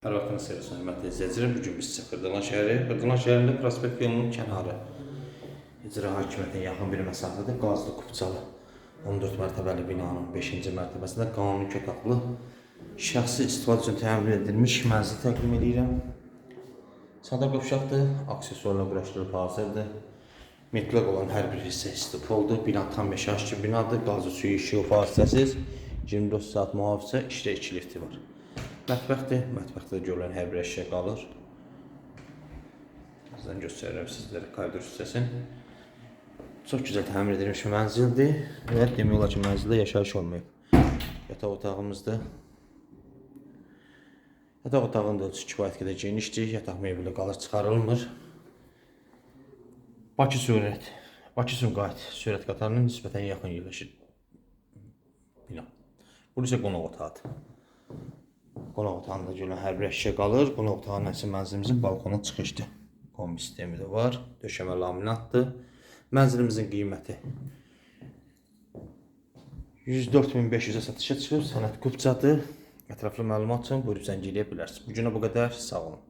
Hər vaxtınız xeyir olsun, hörmətli izləyicilər. Bu gün biz Xırdalan şəhəri, Xırdalan şəhərində prospekt yolunun kənarı icra hakimiyyətinə yaxın bir məsafədə Qazlı Kupçalı 14 mərtəbəli binanın 5-ci mərtəbəsində qanuni kötaqlı şəxsi istifadə üçün təmin edilmiş mənzil təqdim edirəm. Sadə qovşaqdır, aksesuarla quraşdırılıb hazırdır. Mütləq olan hər bir hissə istipoldur. Bina tam yaşayış binadır. Qazı suyu işığı vasitəsiz 24 saat mühafizə işlə 2 lifti var. Mətbəxdir. Mətbəxdə görülən hər bir əşya qalır. Birazdan göstərirəm sizlərə koridor hissəsini. Çox gözəl təmir edilmiş mənzildir və demək olar ki, mənzildə yaşayış olmayıb. Yataq otağımızda Yataq otağının da ölçüsü kifayət qədər genişdir. Yataq mebeli qalır, çıxarılmır. Bakı sürət, Bakı Sumqayıt sürət qatarına nisbətən yaxın yerləşir bina. Burası isə qonaq otağıdır. Qonaq otağında görülən hər bir əşya qalır. Qonaq otağının əsas mənzilimizin balkona çıxışdır. Kombi sistemi də var. Döşəmə laminatdır. Mənzilimizin qiyməti 104.500-ə satışa çıxıb. Sənət Qupçadır. Ətraflı məlumat üçün buyurub zəng eləyə bilərsiniz. Bu günə bu qədər. Sağ olun.